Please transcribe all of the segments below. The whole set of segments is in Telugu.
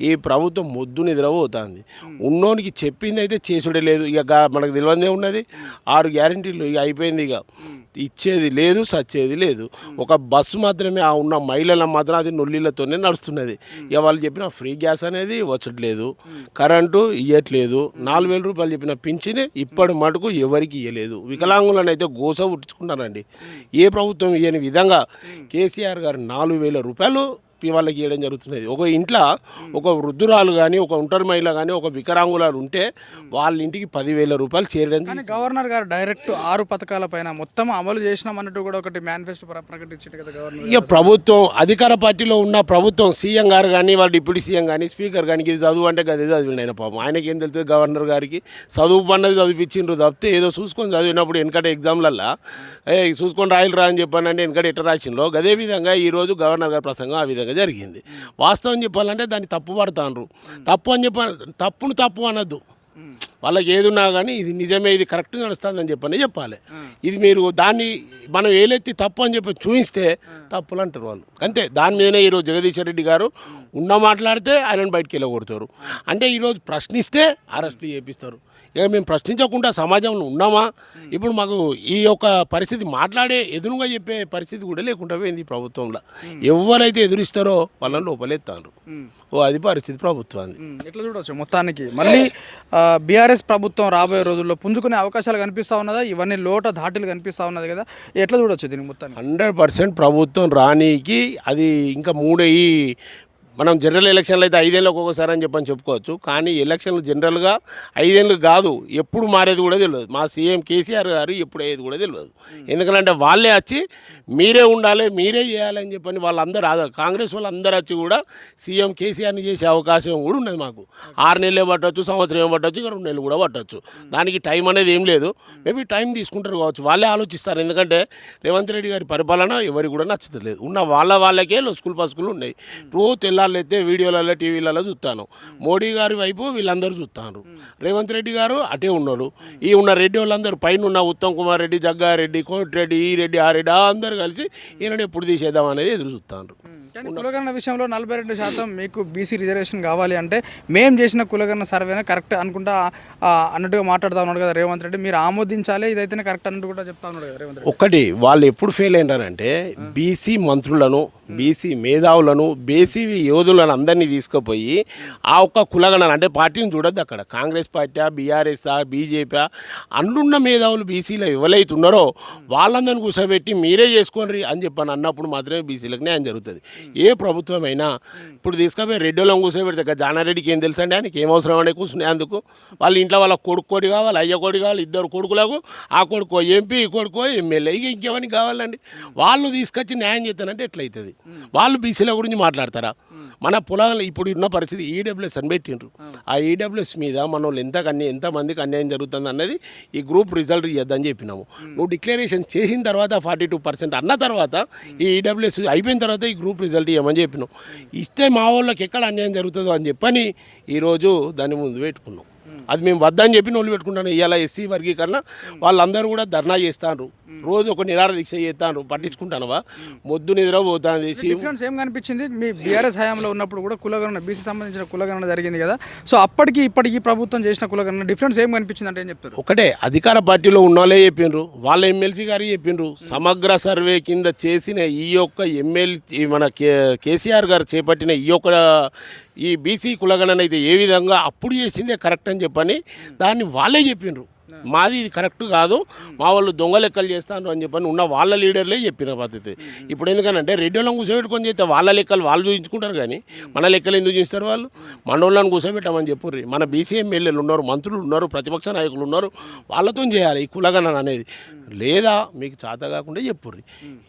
ఈ ప్రభుత్వం మొద్దు నిద్రపోతుంది. ఉన్నోనికి చెప్పింది అయితే చేసుడే లేదు. ఇక మనకు తెలియదే ఉన్నది. ఆరు గ్యారంటీలు ఇక అయిపోయింది ఇక. ఇచ్చేది లేదు సచ్చేది లేదు. ఒక బస్సు మాత్రమే ఆ ఉన్న మహిళల మాత్రం అది నొల్లిళ్ళతోనే నడుస్తున్నది. ఇక వాళ్ళు చెప్పిన ఫ్రీ గ్యాస్ అనేది వచ్చట్లేదు. కరెంటు ఇవ్వట్లేదు నాలుగు వేల రూపాయలు చెప్పిన పింఛని ఇప్పటి మటుకు ఎవరికి ఇవ్వలేదు వికలాంగులను అయితే గోస పుట్టించుకుంటారండి. ఏ ప్రభుత్వం ఇవ్వని విధంగా కేసీఆర్ గారు నాలుగు వేల రూపాయలు వాళ్ళకి ఇవ్వడం జరుగుతున్నది. ఒక ఇంట్లో ఒక వృద్ధురాలు కానీ ఒక ఒంటరి మహిళ కానీ ఒక వికలాంగులాలు ఉంటే వాళ్ళ ఇంటికి పదివేల రూపాయలు చేరడం కానీ గవర్నర్ గారు డైరెక్ట్ ఆరు పథకాల పైన మొత్తం అమలు చేసినాం అన్నట్టు కూడా ఒకటి మేనిఫెస్టో ప్రకటించారు కదా గవర్నర్ ఇక ప్రభుత్వం అధికార పార్టీలో ఉన్న ప్రభుత్వం సీఎం గారు కానీ వాళ్ళ డిప్యూటీ సీఎం కానీ స్పీకర్ కానీ ఇది చదువు అంటే గదే చదివిండు ఆయన పాపం. ఆయనకి ఏం తెలుస్తుంది గవర్నర్ గారికి? చదువు పన్నది చదివించిండ్రు తప్పితే ఏదో చూసుకొని చదివినప్పుడు వెనకట ఎగ్జామ్లల్లో ఏ చూసుకొని రాయలు రా అని చెప్పానంటే వెనకట ఎట్ట రాసిండ్రో? అదే విధంగా ఈరోజు గవర్నర్ గారి ప్రసంగం ఆ విధంగా జరిగింది. వాస్తవం చెప్పాలంటే దాన్ని తప్పు పడతాండ్రు తప్పు అని చెప్ప తప్పును తప్పు అనద్దు. వాళ్ళకి ఏదున్నా కానీ ఇది నిజమే ఇది కరెక్ట్ నడుస్తుందని చెప్పని చెప్పాలి. ఇది మీరు దాన్ని మనం ఏలెత్తి తప్పు అని చెప్పి చూపిస్తే తప్పులు అంటారు వాళ్ళు. అంతే దాని మీదనే ఈరోజు జగదీశ్వర్ రెడ్డి గారు ఉన్న మాట్లాడితే ఆయనను బయటికి వెళ్ళగొడతారు. అంటే ఈరోజు ప్రశ్నిస్తే అరెస్టులు చేపిస్తారు. ఇక మేము ప్రశ్నించకుండా సమాజంలో ఉన్నామా? ఇప్పుడు మాకు ఈ యొక్క పరిస్థితి మాట్లాడే ఎదురుగా చెప్పే పరిస్థితి కూడా లేకుండా పోయింది ప్రభుత్వంలో. ఎవరైతే ఎదురిస్తారో వాళ్ళని లోపలేస్తారు ఓ అది పరిస్థితి ప్రభుత్వాన్ని ఎట్లా చూడవచ్చు మొత్తానికి మళ్ళీ బీఆర్ఎస్ ప్రభుత్వం రాబోయే రోజుల్లో పుంజుకునే అవకాశాలు కనిపిస్తా ఉన్నదా? ఇవన్నీ లోట ధాటిలు కనిపిస్తా ఉన్నది కదా. ఎట్లా చూడొచ్చు దీనికి మొత్తం హండ్రెడ్ పర్సెంట్ ప్రభుత్వం రానీకి అది ఇంకా మూడు ఈ మనం జనరల్ ఎలక్షన్లు అయితే ఐదేళ్ళకి ఒకసారి అని చెప్పని చెప్పుకోవచ్చు. కానీ ఎలక్షన్లు జనరల్గా ఐదేళ్ళు కాదు. ఎప్పుడు మారేది కూడా తెలియదు. మా సీఎం కేసీఆర్ గారు ఎప్పుడు అయ్యేది కూడా తెలియదు. ఎందుకంటే వాళ్ళే వచ్చి మీరే ఉండాలి మీరే చేయాలని చెప్పని వాళ్ళందరూ కాంగ్రెస్ వాళ్ళందరూ వచ్చి కూడా సీఎం కేసీఆర్ని చేసే అవకాశం కూడా ఉన్నది మాకు. ఆరు నెలలే పట్టవచ్చు సంవత్సరం పట్టవచ్చు ఇంకా రెండు నెలలు కూడా పట్టవచ్చు దానికి టైం అనేది ఏం లేదు. మేబీ టైం తీసుకుంటారు కావచ్చు. వాళ్ళే ఆలోచిస్తారు. ఎందుకంటే రేవంత్ రెడ్డి గారి పరిపాలన ఎవరికి కూడా నచ్చలేదు ఉన్న వాళ్ళ వాళ్ళకే స్కూల్ పసుకులు ఉన్నాయి. రోజు తెల్లాళ్ళైతే వీడియోలలో టీవీలలో చూస్తాను. మోడీ గారి వైపు వీళ్ళందరూ చూస్తాను. రేవంత్ రెడ్డి గారు అటే ఉన్నాడు ఈ ఉన్న రెడ్డి వాళ్ళందరూ పైన ఉన్న ఉత్తమ్ కుమార్ రెడ్డి జగ్గారెడ్డి కోమటిరెడ్డి ఈ రెడ్డి ఆ రెడ్డి అందరూ కలిసి ఈయనని ఎప్పుడు తీసేద్దాం అనేది ఎదురు చూస్తాను కానీ కులగణన విషయంలో నలభై రెండు శాతం మీకు బీసీ రిజర్వేషన్ కావాలి అంటే మేము చేసిన కులగణన సర్వేనే కరెక్ట్ అనుకుంటా అన్నట్టుగా మాట్లాడుతూ ఉన్నాడు కదా రేవంత్ రెడ్డి. మీరు ఆమోదించాలి ఇదైతేనే కరెక్ట్ అన్నట్టు కూడా చెప్తా ఉన్నాడు కదా రేవంత్ రెడ్డి. ఒకటి వాళ్ళు ఎప్పుడు ఫెయిల్ అయినారంటే బీసీ మంత్రులను బీసీ మేధావులను బీసీ యోధులను అందరినీ తీసుకుపోయి ఆ ఒక్క కులగణన అంటే పార్టీని చూడొద్దు అక్కడ. కాంగ్రెస్ పార్టీ బీఆర్ఎస్ బీజేపీ అన్నున్న మేధావులు బీసీలో ఎవరైతే ఉన్నారో వాళ్ళందరిని కూర్చోబెట్టి మీరే చేసుకోండి అని చెప్పని అన్నప్పుడు మాత్రమే బీసీలకు న్యాయం జరుగుతుంది. ఏ ప్రభుత్వం అయినా ఇప్పుడు తీసుకుపోయి రెడ్డిలో కూర్చోబెడితే ఇక జానారెడ్డికి ఏం తెలుసండి? ఆయనకి ఏం అవసరం అంటే కూర్చునే అందుకు? వాళ్ళ ఇంట్లో వాళ్ళ కొడుకు కోడి కావాలి అయ్య కోడి కావాలి ఇద్దరు కొడుకులకు ఆ కొడుకో ఎంపీ ఈ కొడుకో ఎమ్మెల్యే. ఇక ఇంకేమని కావాలండి? వాళ్ళు తీసుకొచ్చి న్యాయం చేస్తానంటే ఎట్లయితుంది? వాళ్ళు బీసీల గురించి మాట్లాడతారా? మన పొలాలు ఇప్పుడు ఉన్న పరిస్థితి ఈడబ్ల్యూఎస్ అని పెట్టిండ్రు. ఆ ఈడబ్ల్యూఎస్ మీద మన వాళ్ళు ఎంత కన్య ఎంతమందికి అన్యాయం జరుగుతుంది అన్నది ఈ గ్రూప్ రిజల్ట్ ఇవ్వద్దని చెప్పినాము. నువ్వు డిక్లరేషన్ చేసిన తర్వాత ఫార్టీ టూ పర్సెంట్ అన్న తర్వాత ఈ ఈడబ్ల్యూఎస్ అయిపోయిన తర్వాత ఈ గ్రూప్ రిజల్ట్ ఇవ్వమని చెప్పినాం. ఇస్తే మా వాళ్ళకి ఎక్కడ అన్యాయం జరుగుతుందో అని చెప్పని ఈరోజు దాన్ని ముందు పెట్టుకున్నాం. అది మేము వద్దని చెప్పి నోళ్ళు పెట్టుకుంటాను. ఇవాళ ఎస్సీ వర్గీకరణ వాళ్ళందరూ కూడా ధర్నా చేస్తాను రోజు ఒక నిరార దీక్ష చేస్తాను పట్టించుకుంటానవా? మొద్దు నిద్ర పోతాను డిఫరెన్స్ ఏం కనిపించింది? మీ బీఆర్ఎస్ హయాంలో ఉన్నప్పుడు కూడా కులగణన బీసీ సంబంధించిన కులగణన జరిగింది కదా. సో అప్పటికి ఇప్పటికి ప్రభుత్వం చేసిన కులగణన డిఫరెన్స్ ఏం కనిపించింది అంటే ఏం చెప్తారు? ఒకటే అధికార పార్టీలో ఉన్న వాళ్ళే చెప్పిండ్రు వాళ్ళ ఎమ్మెల్సీ గారు చెప్పిండ్రు సమగ్ర సర్వే కింద చేసిన ఈ యొక్క ఎమ్మెల్యే మన కేసీఆర్ గారు చేపట్టిన ఈ యొక్క ఈ బీసీ కులగణన అయితే ఏ విధంగా అప్పుడు చేసిందే కరెక్ట్ అని చెప్పని దాన్ని వాళ్ళే చెప్పిండ్రు మాది ఇది కరెక్ట్ కాదు. మా వాళ్ళు దొంగ లెక్కలు చేస్తాను అని చెప్పని ఉన్న వాళ్ళ లీడర్లే చెప్పిన పద్ధతి ఇప్పుడు ఎందుకనంటే రెడ్డిలను కూర్చోబెట్టుకొని చేస్తే వాళ్ళ లెక్కలు వాళ్ళు చూపించుకుంటారు కానీ మన లెక్కలు ఎందుకు చూస్తారు వాళ్ళు? మనోళ్ళని కూర్చోబెట్టామని చెప్పుర్రి. మన బీసీ ఎమ్మెల్యేలు ఉన్నారు మంత్రులు ఉన్నారు ప్రతిపక్ష నాయకులు ఉన్నారు వాళ్ళతో చేయాలి ఈ కులగణన అనేది. లేదా మీకు చేత కాకుండా చెప్పుర్రి.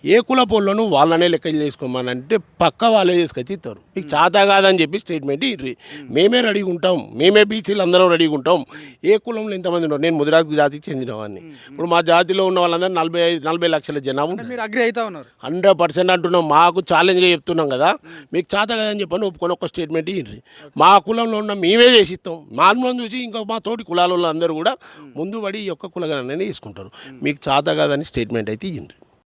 ఏ కుల పొలను వాళ్ళనే లెక్క చేసుకోమని అంటే పక్క వాళ్ళే చేసుకొచ్చి ఇస్తారు మీకు చేత కాదని చెప్పి స్టేట్మెంట్ ఇర్రి. మేమే. రెడీగా ఉంటాం. మేమే బీసీలు అందరం రెడీగా ఉంటాం. ఏ కులంలో ఎంతమంది ఉన్నారు? నేను ముదిరాజ్ జాతికి చెందినవాడిని. ఇప్పుడు మా జాతిలో ఉన్న వాళ్ళందరూ నలభై ఐదు నలభై లక్షల జనాభా మీరు అగ్రి అవుతా ఉన్నారు. హండ్రెడ్ పర్సెంట్ అంటున్నాం. మాకు ఛాలెంజ్గా చెప్తున్నాం కదా. మీకు చేత కదని చెప్పని ఒప్పుకొని ఒక స్టేట్మెంట్ ఇయ్యండి. మా కులంలో ఉన్న మేమే చేసిస్తాం. మా అనుభవం చూసి ఇంకా మా తోటి కులాల అందరూ కూడా ముందు పడి ఈ యొక్క కులగణనే తీసుకుంటారు. మీకు చేత కాదని స్టేట్మెంట్ అయితే ఇయ్యండి.